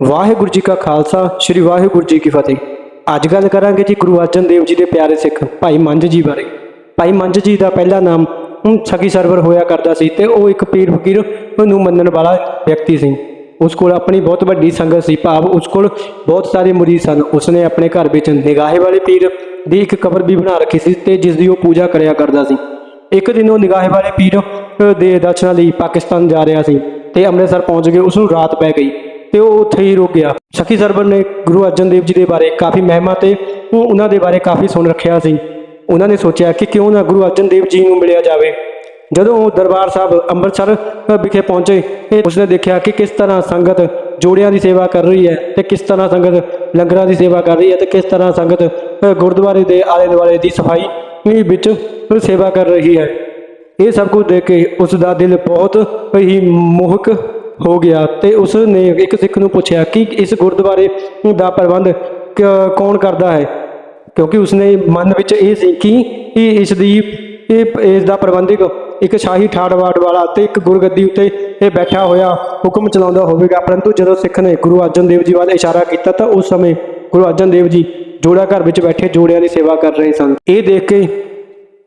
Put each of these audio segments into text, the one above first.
ਵਾਹਿਗੁਰੂ ਜੀ ਕਾ ਖਾਲਸਾ, ਸ੍ਰੀ ਵਾਹਿਗੁਰੂ ਜੀ ਕੀ ਫਤਿਹ। ਅੱਜ ਗੱਲ ਕਰਾਂਗੇ ਜੀ ਗੁਰੂ ਅਰਜਨ ਦੇਵ ਜੀ ਦੇ ਪਿਆਰੇ ਸਿੱਖ ਭਾਈ ਮੰਝ ਜੀ ਬਾਰੇ। ਭਾਈ ਮੰਝ ਜੀ ਦਾ ਪਹਿਲਾ ਨਾਮ ਛਕੀ ਸਰਵਰ ਹੋਇਆ ਕਰਦਾ ਸੀ ਤੇ ਉਹ ਇੱਕ ਪੀਰ ਫਕੀਰ ਨੂੰ ਮੰਨਣ ਵਾਲਾ ਵਿਅਕਤੀ ਸੀ। ਉਸ ਕੋਲ ਆਪਣੀ ਬਹੁਤ ਵੱਡੀ ਸੰਗਤ ਸੀ, ਭਾਵ ਉਸ ਕੋਲ ਬਹੁਤ ਸਾਰੇ ਮੁਰੀਦ ਸਨ। ਉਸਨੇ ਆਪਣੇ ਘਰ ਵਿੱਚ ਨਿਗਾਹੇ ਵਾਲੇ ਪੀਰ ਦੀ ਇੱਕ ਕਬਰ ਵੀ ਬਣਾ ਰੱਖੀ ਸੀ ਤੇ ਜਿਸ ਦੀ ਉਹ ਪੂਜਾ ਕਰਿਆ ਕਰਦਾ ਸੀ। ਇੱਕ ਦਿਨ ਉਹ ਨਿਗਾਹੇ ਵਾਲੇ ਪੀਰ ਦੇ ਦਰਸ਼ਨਾਂ ਲਈ ਪਾਕਿਸਤਾਨ ਜਾ ਰਿਹਾ ਸੀ ਤੇ ਅੰਮ੍ਰਿਤਸਰ ਪਹੁੰਚ ਕੇ ਉਸ ਨੂੰ ਰਾਤ ਪੈ ਗਈ। ਤੇ ਉਹ ਉੱਥੇ ਹੀ ਰੁਕ ਗਿਆ। ਸਖੀ ਸਰਬਰ ਨੇ ਗੁਰੂ ਅਰਜਨ ਦੇਵ ਜੀ ਦੇ ਬਾਰੇ ਕਾਫੀ ਮਹਿਮਾ ਤੇ ਉਹ ਉਹਨਾਂ ਦੇ ਬਾਰੇ ਕਾਫੀ ਸੁਣ ਰੱਖਿਆ ਸੀ। ਉਹਨਾਂ ਨੇ ਸੋਚਿਆ ਕਿ ਕਿਉਂ ਨਾ ਗੁਰੂ ਅਰਜਨ ਦੇਵ ਜੀ ਨੂੰ ਮਿਲਿਆ ਜਾਵੇ। ਜਦੋਂ ਉਹ ਦਰਬਾਰ ਸਾਹਿਬ ਅੰਮ੍ਰਿਤਸਰ ਵਿਖੇ ਪਹੁੰਚੇ ਤੇ ਉਸਨੇ ਦੇਖਿਆ ਕਿ ਕਿਸ ਤਰ੍ਹਾਂ ਸੰਗਤ ਜੋੜਿਆਂ ਦੀ ਸੇਵਾ ਕਰ ਰਹੀ ਹੈ ਤੇ ਕਿਸ ਤਰ੍ਹਾਂ ਸੰਗਤ ਲੰਗਰਾਂ ਦੀ ਸੇਵਾ ਕਰ ਰਹੀ ਹੈ ਤੇ ਕਿਸ ਤਰ੍ਹਾਂ ਸੰਗਤ ਗੁਰਦੁਆਰੇ ਦੇ ਆਲੇ ਦੁਆਲੇ ਦੀ ਸਫ਼ਾਈ ਵਿੱਚ ਸੇਵਾ ਕਰ ਰਹੀ ਹੈ। ਇਹ ਸਭ ਕੁਝ ਦੇਖ ਕੇ ਉਸ ਦਾ ਦਿਲ ਬਹੁਤ ਹੀ ਮੋਹਕ ਹੋ ਗਿਆ ਤੇ ਉਸ ਨੇ ਇੱਕ ਸਿੱਖ ਨੂੰ ਪੁੱਛਿਆ ਕਿ ਇਸ ਗੁਰਦੁਆਰੇ ਦਾ ਪ੍ਰਬੰਧ ਕੌਣ ਕਰਦਾ ਹੈ? ਕਿਉਂਕਿ ਉਸਨੇ ਮਨ ਵਿੱਚ ਇਹ ਸੀ ਕਿ ਇਹ ਇਸ ਦੀ, ਇਹ ਇਸ ਦਾ ਪ੍ਰਬੰਧਕ ਇੱਕ ਸ਼ਾਹੀ ਠਾੜਵਾੜ ਵਾਲਾ ਤੇ ਇੱਕ ਗੁਰਗੱਦੀ ਉੱਤੇ ਇਹ ਬੈਠਾ ਹੋਇਆ ਹੁਕਮ ਚਲਾਉਂਦਾ ਹੋਵੇਗਾ। ਪਰੰਤੂ ਜਦੋਂ ਸਿੱਖ ਨੇ ਗੁਰੂ ਅਰਜਨ ਦੇਵ ਜੀ ਵੱਲ ਇਸ਼ਾਰਾ ਕੀਤਾ ਤਾਂ ਉਸ ਸਮੇਂ ਗੁਰੂ ਅਰਜਨ ਦੇਵ ਜੀ ਜੋੜਾ ਘਰ ਵਿੱਚ ਬੈਠੇ ਜੋੜਿਆਂ ਦੀ ਸੇਵਾ ਕਰ ਰਹੇ ਸਨ। ਇਹ ਦੇਖ ਕੇ,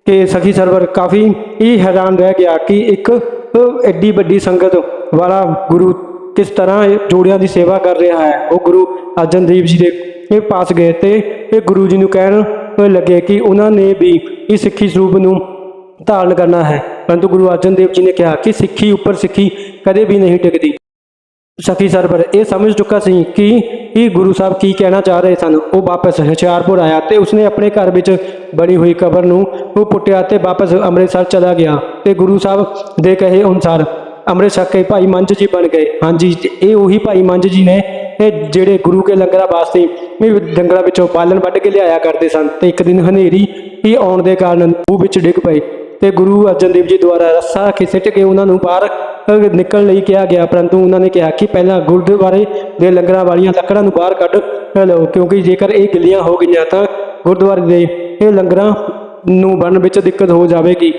ਕਿ ਸਖੀ ਸਰਵਰ ਕਾਫੀ ਇਹ ਹੈਰਾਨ ਰਹਿ ਗਿਆ ਕਿ ਇੱਕ ਐਡੀ ਵੱਡੀ ਸੰਗਤ ਵਾਲਾ ਗੁਰੂ ਕਿਸ ਤਰ੍ਹਾਂ ਜੋੜਿਆਂ ਦੀ ਸੇਵਾ ਕਰ ਰਿਹਾ ਹੈ, ਉਹ ਗੁਰੂ ਅਰਜਨ ਦੇਵ ਜੀ ਦੇ ਇਹ ਪਾਸ ਗਏ ਤੇ ਇਹ ਗੁਰੂ ਜੀ ਨੂੰ ਕਹਿਣ ਲੱਗੇ ਕਿ ਉਹਨਾਂ ਨੇ ਵੀ ਇਸ ਸਿੱਖੀ ਸਰੂਪ ਨੂੰ ਧਾਰਨ ਕਰਨਾ ਹੈ। ਪਰੰਤੂ ਗੁਰੂ ਅਰਜਨ ਦੇਵ ਜੀ ਨੇ ਕਿਹਾ ਕਿ ਸਿੱਖੀ ਉੱਪਰ ਸਿੱਖੀ ਕਦੇ ਵੀ ਨਹੀਂ ਟਿਕਦੀ। ਸਖੀ ਸਰਵਰ ਇਹ ਸਮਝ ਚੁੱਕਾ ਸੀ ਕਿ ਇਹ ਗੁਰੂ ਸਾਹਿਬ ਕੀ ਕਹਿਣਾ ਚਾਹ ਰਹੇ ਸਨ? ਉਹ ਵਾਪਸ ਹੁਸ਼ਿਆਰਪੁਰ ਆਇਆ ਤੇ ਉਸਨੇ ਆਪਣੇ ਘਰ ਵਿੱਚ ਬਣੀ ਹੋਈ ਕਬਰ ਨੂੰ ਉਹ ਪੁੱਟਿਆ ਤੇ ਵਾਪਸ ਅੰਮ੍ਰਿਤਸਰ ਚਲਾ ਗਿਆ ਤੇ ਗੁਰੂ ਸਾਹਿਬ ਦੇ ਕਹੇ ਅਨੁਸਾਰ ਅੰਮ੍ਰਿਤ ਛਕ ਕੇ ਭਾਈ ਮੰਝ ਜੀ ਬਣ ਗਏ। ਹਾਂਜੀ ਇਹ ਉਹੀ ਭਾਈ ਮੰਝ ਜੀ ਨੇ ਇਹ ਜਿਹੜੇ ਗੁਰੂ ਕੇ ਲੰਗਰਾਂ ਵਾਸਤੇ ਇਹ ਜੰਗਲਾਂ ਵਿੱਚੋਂ ਬਾਲਣ ਵੱਢ ਕੇ ਲਿਆਇਆ ਕਰਦੇ ਸਨ ਤੇ ਇੱਕ ਦਿਨ ਹਨੇਰੀ ਹੀ ਆਉਣ ਦੇ ਕਾਰਨ ਉਹ ਵਿੱਚ ਡਿੱਗ ਪਏ ਤੇ ਗੁਰੂ ਅਰਜਨ ਦੇਵ ਜੀ ਦੁਆਰਾ ਰੱਸਾ ਖਿਸਟ ਕੇ ਉਹਨਾਂ ਨੂੰ ਬਾਹਰ ਨਿਕਲਣ ਲਈ ਕਿਹਾ ਗਿਆ, ਪਰੰਤੂ ਉਹਨਾਂ ਨੇ ਕਿਹਾ ਕਿ ਪਹਿਲਾਂ ਗੁਰਦੁਆਰੇ ਦੇ ਲੰਗਰਾਂ ਵਾਲੀਆਂ ਲੱਕੜਾਂ ਨੂੰ ਬਾਹਰ ਕੱਢ ਲਓ, ਕਿਉਂਕਿ ਜੇਕਰ ਇਹ ਗਿੱਲੀਆਂ ਹੋ ਗਈਆਂ ਤਾਂ ਗੁਰਦੁਆਰੇ ਦੇ ਇਹ ਲੰਗਰਾਂ ਨੂੰ ਬਣਨ ਵਿੱਚ ਦਿੱਕਤ ਹੋ ਜਾਵੇਗੀ।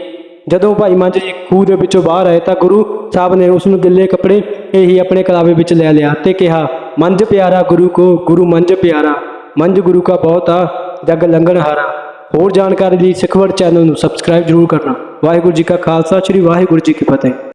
ਜਦੋਂ ਭਾਈ ਮੰਝ ਜੀ ਖੂਹ ਦੇ ਵਿੱਚੋਂ ਬਾਹਰ ਆਏ ਤਾਂ ਗੁਰੂ ਸਾਹਿਬ ਨੇ ਉਸ ਨੂੰ ਗਿੱਲੇ ਕੱਪੜੇ ਇਹੀ ਆਪਣੇ ਕਲਾਵੇ ਵਿੱਚ ਲੈ ਲਿਆ ਤੇ ਕਿਹਾ, ਮੰਝ ਪਿਆਰਾ ਗੁਰੂ ਕੋ, ਗੁਰੂ ਮੰਝ ਪਿਆਰਾ, ਮੰਝ ਗੁਰੂ ਕਾ ਬਹੁਤਾ ਜਗ ਲੰਗਣ ਹਾਰਾ। ਹੋਰ ਜਾਣਕਾਰੀ ਲਈ ਸਿੱਖਵਰ ਚੈਨਲ ਨੂੰ ਸਬਸਕ੍ਰਾਈਬ ਜ਼ਰੂਰ ਕਰਨਾ। ਵਾਹਿਗੁਰੂ ਜੀ ਕਾ ਖਾਲਸਾ, ਸ੍ਰੀ ਵਾਹਿਗੁਰੂ ਜੀ ਕੀ ਫਤਿਹ।